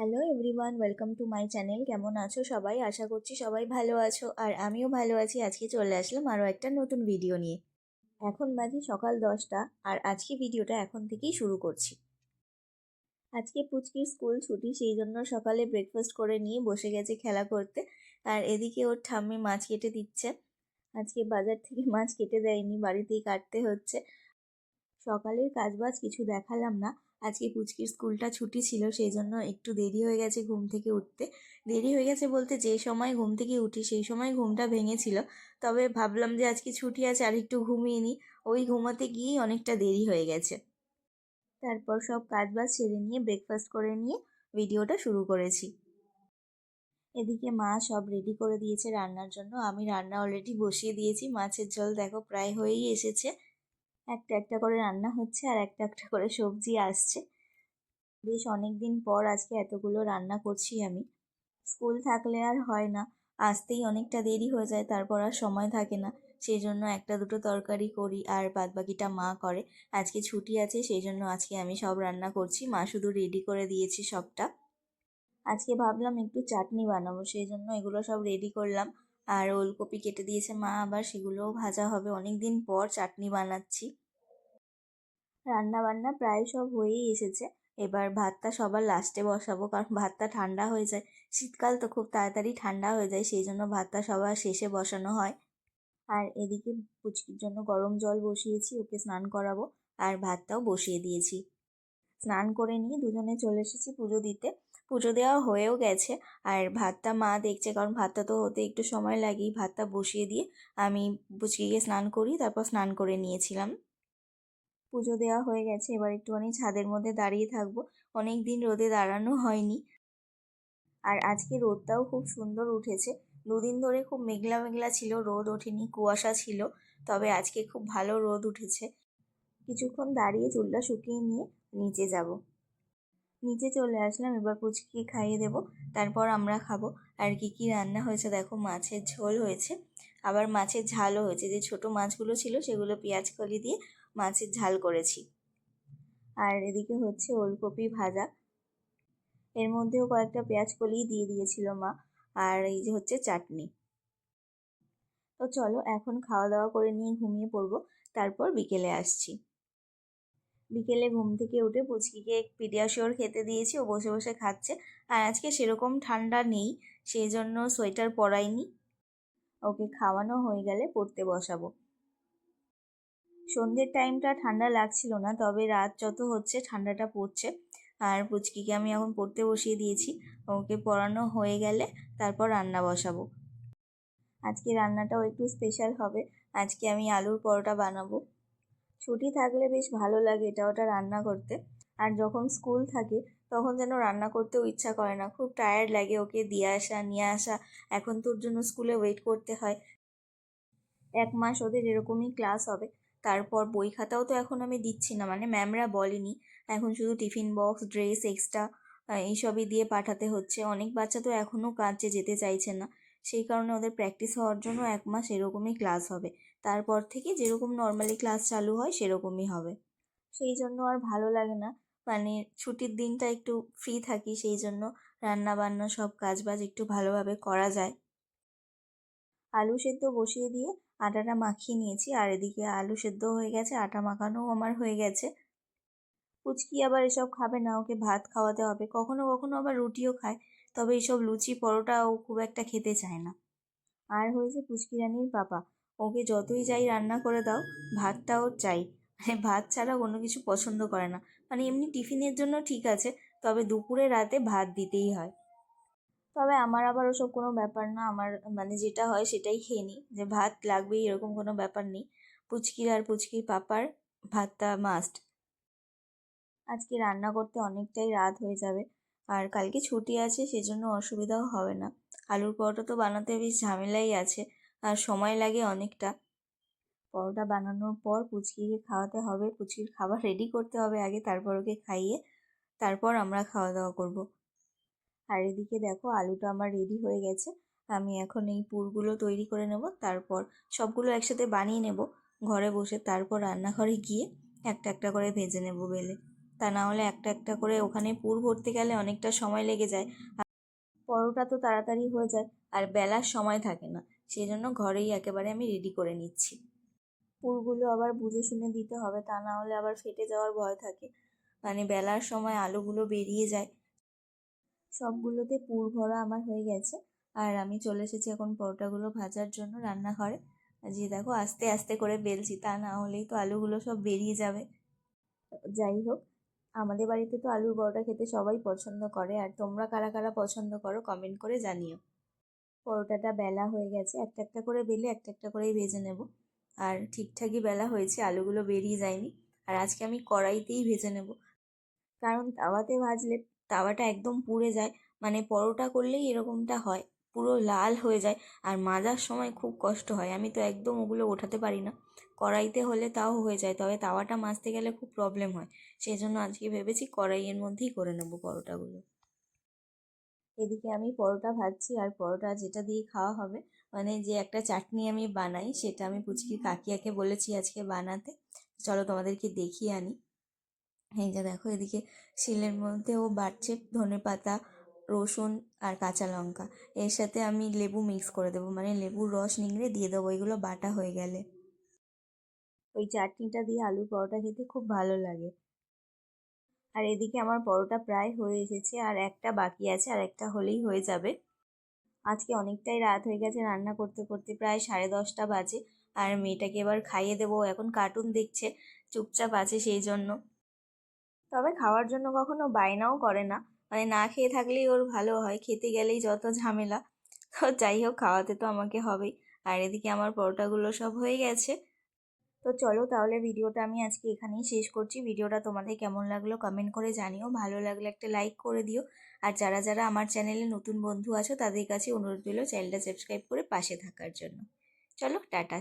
Hello everyone welcome to my channel কেমন আছো সবাই? আশা করছি সবাই ভালো আছো। আর আমিও ভালো আছি। আজকে চলে আসলাম আরও একটা নতুন ভিডিও নিয়ে। এখন বাজে সকাল দশটা আর আজকে ভিডিওটা এখন থেকেই শুরু করছি। আজকে পুচকির স্কুল ছুটি, সেই জন্য সকালে ব্রেকফাস্ট করে নিয়ে বসে গেছে খেলা করতে। আর এদিকে ওর ঠাম্মি মাছ কেটে দিচ্ছে। আজকে বাজার থেকে মাছ কেটে দেয়নি, বাড়িতেই কাটতে হচ্ছে। সকালের কাজবাজ কিছু দেখালাম না। আজকে পুচকির স্কুলটা ছুটি ছিল সেই জন্য একটু দেরি হয়ে গেছে ঘুম থেকে উঠতে। দেরি হয়ে গেছে বলতে যে সময় ঘুম থেকে উঠি, সেই সময় ঘুমটা ভেঙেছিল। তবে ভাবলাম যে আজকে ছুটি আছে, আর একটু ঘুমিয়ে নিই। ওই ঘুমাতে গিয়েই অনেকটা দেরি হয়ে গেছে। তারপর সব কাজবাজ সেরে নিয়ে ব্রেকফাস্ট করে নিয়ে ভিডিওটা শুরু করেছি। এদিকে মা সব রেডি করে দিয়েছে রান্নার জন্য। আমি রান্না অলরেডি বসিয়ে দিয়েছি। মাছের ঝোল দেখো প্রায় হয়েই এসেছে। একটা একটা করে রান্না হচ্ছে আর একটা একটা করে সবজি আসছে। বেশ অনেক দিন পর আজকে এতগুলো রান্না করছি আমি। স্কুল থাকলে আর হয় না। আসতেই অনেকটা দেরি হয়ে যায়, তারপর আর সময় থাকে না। সেই জন্য একটা, দুটো তরকারি করি আর বাদবাকিটা মা করে। আজকে ছুটি আছে সেই জন্য আজকে আমি সব রান্না করছি। মা শুধু রেডি করে দিয়েছি সবটা। আজকে ভাবলাম একটু চাটনি বানাবো সেই জন্য এগুলো সব রেডি করলাম। আর ওলকপি কেটে দিয়েছে মা, আবার সেগুলোও ভাজা হবে। অনেক দিন পর চাটনি বানাচ্ছি। রান্না বান্না প্রায় সব হয়েই এসেছে। এবার ভাতটা সবার লাস্টে বসাবো, কারণ ভাতটা ঠান্ডা হয়ে যায়। শীতকাল তো খুব তাড়াতাড়ি ঠান্ডা হয়ে যায়, সেই জন্য ভাতটা সবার শেষে বসানো হয়। আর এদিকে পুচকির জন্য গরম জল বসিয়েছি, ওকে স্নান করাবো। আর ভাতটাও বসিয়ে দিয়েছি। স্নান করে নিয়ে দুজনে চলে এসেছি পুজো দিতে। পুজো দেওয়া হয়েও গেছে, আর ভাতটা মা দেখছে, কারণ ভাতটা তো হতে একটু সময় লাগেই। ভাতটা বসিয়ে দিয়ে আমি পুচকিকে স্নান করি তারপর স্নান করে নিয়েছিলাম। পুজো দেওয়া হয়ে গেছে। এবার একটুখানি ছাদের মধ্যে দাঁড়িয়ে থাকব। অনেক দিন রোদে দাঁড়ানো হয়নি। আর আজকে রোদটাও খুব সুন্দর উঠেছে। দুদিন ধরে খুব মেঘলা মেঘলা ছিল, রোদ ওঠেনি, কুয়াশা ছিল। তবে আজকে খুব ভালো রোদ উঠেছে। কিছুক্ষণ দাঁড়িয়ে চুলটা শুকিয়ে নিয়ে নিচে যাব। নিচে চলে আসলাম, এবার পুচকিকে খাইয়ে দেব। তারপর আমরা খাব। আর কি কি রান্না হয়েছে দেখো, মাছের ঝোল হয়েছে। আবার মাছের ঝালও হয়েছে। যে ছোট মাছগুলো ছিল, সেগুলো পেঁয়াজ কলি দিয়ে মাছের ঝাল করেছি। আর এদিকে হচ্ছে ওলকপি ভাজা। এর মধ্যেও কয়েকটা পেঁয়াজ কলি দিয়ে দিয়েছিল মা, আর এই যে হচ্ছে চাটনি। তো চলো এখন খাওয়া দাওয়া করে নিয়ে ঘুমিয়ে পড়ব, তারপর বিকেলে আসছি। বিকেলে ঘুম থেকে উঠে পুচকিকে পিডিয়াশিওর খেতে দিয়েছি, ও বসে বসে খাচ্ছে। আর আজকে সেরকম ঠান্ডা নেই সেই জন্য সোয়েটার পরাইনি। ওকে খাওয়ানো হয়ে গেলে পড়তে বসাবো। সন্ধ্যের টাইমটা ঠান্ডা লাগছিল না, তবে রাত যত হচ্ছে ঠান্ডাটা পড়ছে। আর পুচকিকে আমি এখন পড়তে বসিয়ে দিয়েছি। ওকে পড়ানো হয়ে গেলে তারপর রান্না বসাবো। আজকে রান্নাটাও একটু স্পেশাল হবে। আজকে আমি আলুর পরোটা বানাবো। ছুটি থাকলে বেশ ভালো লাগে এটা ওটা রান্না করতে। আর যখন স্কুল থাকে, তখন যেন রান্না করতেও ইচ্ছা করে না। খুব টায়ার্ড লাগে ওকে দিয়ে আসা, নিয়ে আসা। এখন তোর জন্য স্কুলে ওয়েট করতে হয়। এক মাস ওদের এরকমই ক্লাস হবে। তারপর বই খাতাও তো এখন আমি দিচ্ছি না মানে ম্যামরা বলেনি। এখন শুধু টিফিন বক্স ড্রেস এক্সট্রা এইসবই দিয়ে পাঠাতে হচ্ছে। অনেক বাচ্চা তো এখনও কাজে যেতে চাইছে না। সেই কারণে ওদের প্র্যাকটিস হওয়ার জন্য এক মাস এরকমই ক্লাস হবে। তারপর থেকে যেরকম নর্মালি ক্লাস চালু হয়, সেরকমই হবে। সেই জন্য আর ভালো লাগে না। মানে ছুটির দিনটা একটু ফ্রি থাকি, সেই জন্য রান্না বান্না সব কাজ বাজ একটু ভালোভাবে করা যায়। আলু সেদ্ধ বসিয়ে দিয়ে আটাটা মাখিয়ে নিয়েছি, আর এদিকে আলু সেদ্ধ হয়ে গেছে, আটা মাখানোও আমার হয়ে গেছে। পুচকি আবার এসব খাবে না, ওকে ভাত খাওয়াতে হবে। কখনো কখনো আবার রুটিও খায়, তবে এইসব লুচি পরোটা ও খুব একটা খেতে চায় না। আর হয়েছে পুচকি রানির পাপা, ওকে যতই যাই রান্না করে দাও, ভাতটাও চাই। মানে ভাত ছাড়া কোনো কিছু পছন্দ করে না। মানে এমনি টিফিনের জন্য ঠিক আছে, তবে দুপুরে রাতে ভাত দিতেই হয়। তবে আমার আবার ওসব কোনো ব্যাপার না। আমার মানে যেটা হয় সেটাই খেয়ে নিই। যে ভাত লাগবেই, এরকম কোনো ব্যাপার নেই। পুচকির আর পুচকির পাপার ভাতটা মাস্ট আজকে রান্না করতে অনেকটাই রাত হয়ে যাবে আর কালকে ছুটি আছে সেজন্য অসুবিধাও হবে না। আলুর পরোটা তো বানাতে বেশ ঝামেলাই আছে আর সময় লাগে অনেকটা। পরোটা বানানোর পর পুচকিকে খাওয়াতে হবে। পুচকির খাবার রেডি করতে হবে আগে, তারপর ওকে খাইয়ে, তারপর আমরা খাওয়া দাওয়া করব। আর এদিকে দেখো আলুটা আমার রেডি হয়ে গেছে। আমি এখন এই পুরগুলো তৈরি করে নেব, তারপর সবগুলো একসাথে বানিয়ে নেব ঘরে বসে, তারপর রান্নাঘরে গিয়ে একটা একটা করে ভেজে নেব বেলে। তা না হলে একটা একটা করে ওখানে পুর ভরতে গেলে অনেকটা সময় লেগে যায়। আর পরোটা তো তাড়াতাড়ি হয়ে যায়, আর বেলার সময় থাকে না সেই জন্য ঘরেই একেবারে আমি রেডি করে নিচ্ছি। পুরগুলো আবার বুঝে শুনে দিতে হবে, তা না হলে আবার ফেটে যাওয়ার ভয় থাকে। মানে বেলার সময় আলুগুলো বেরিয়ে যায় সবগুলোতে পুর ভরা আমার হয়ে গেছে। আর আমি চলে এসেছি এখন পরোটাগুলো ভাজার জন্য রান্নাঘরে। যে দেখো, আস্তে আস্তে করে বেলছি, তা না হলেই তো আলুগুলো সব বেরিয়ে যাবে। যাই হোক, আমাদের বাড়িতে তো আলুর পরোটা খেতে সবাই পছন্দ করে, আর তোমরা কারা কারা পছন্দ করো কমেন্ট করে জানিও। পরোটাটা বেলা হয়ে গেছে, একটা একটা করে বেলে একটা একটা করেই ভেজে নেব। আর ঠিকঠাকই বেলা হয়েছে, আলুগুলো বেরিয়ে যায়নি। আর আজকে আমি কড়াইতেই ভেজে নেব। কারণ তাওয়াতে ভাজলে তাওয়াটা একদম পুড়ে যায়। মানে পরোটা করলেই এরকমটা হয়, পুরো লাল হয়ে যায় আর মাজার সময় খুব কষ্ট হয়। আমি তো একদম ওগুলো ওঠাতে পারি না। কড়াইতে হলে তাও হয়ে যায়, তবে তাওয়াটা মাজতে গেলে খুব প্রবলেম হয়। সেই জন্য আজকে ভেবেছি কড়াইয়ের মধ্যেই করে নেব পরোটাগুলো। এদিকে আমি পরোটা ভাজছি আর পরোটা যেটা দিয়ে খাওয়া হবে মানে যে একটা চাটনি আমি বানাই সেটা আমি পুচকি কাকিয়াকে বলেছি আজকে বানাতে। চলো তোমাদেরকে দেখিয়ে আনি। এই যে দেখো, এদিকে শিলের মধ্যে ও বাটছে ধনে পাতা, রসুন আর কাঁচা লঙ্কা। এর সাথে আমি লেবু মিক্স করে দেবো মানে লেবুর রস নিংড়ে দিয়ে দেবো, এগুলো বাটা হয়ে গেলে। ওই চাটনিটা দিয়ে আলু পরোটা খেতে খুব ভালো লাগে। আর এদিকে আমার পরোটা প্রায় হয়ে এসেছে, আর একটা বাকি আছে, আর একটা হলেই হয়ে যাবে। আজকে অনেকটাই রাত হয়ে গেছে রান্না করতে করতে, প্রায় সাড়ে দশটা বাজে, আর মেয়েটাকে এবার খাইয়ে দেবো। এখন কার্টুন দেখছে, চুপচাপ আছে সেই জন্য। তবে খাওয়ার জন্য কখনো বায়নাও করে না। মানে না খেয়ে থাকলেই ওর ভালো হয়, খেতে গেলেই যত ঝামেলা। তো যাই হোক, খাওয়াতে তো আমাকে হবেই। আর এদিকে আমার পরোটাগুলো সব হয়ে গেছে। তো চলো তাহলে ভিডিওটা আমি আজকে এখানেই শেষ করছি। ভিডিওটা তোমাদের কেমন লাগল কমেন্ট করে জানিও। ভালো লাগলে একটা লাইক করে দিও। আর যারা যারা আমার চ্যানেলে নতুন বন্ধু আছো, তাদের কাছে অনুরোধ রইল চ্যানেলটা সাবস্ক্রাইব করে পাশে থাকার জন্য। চলো, টাটা।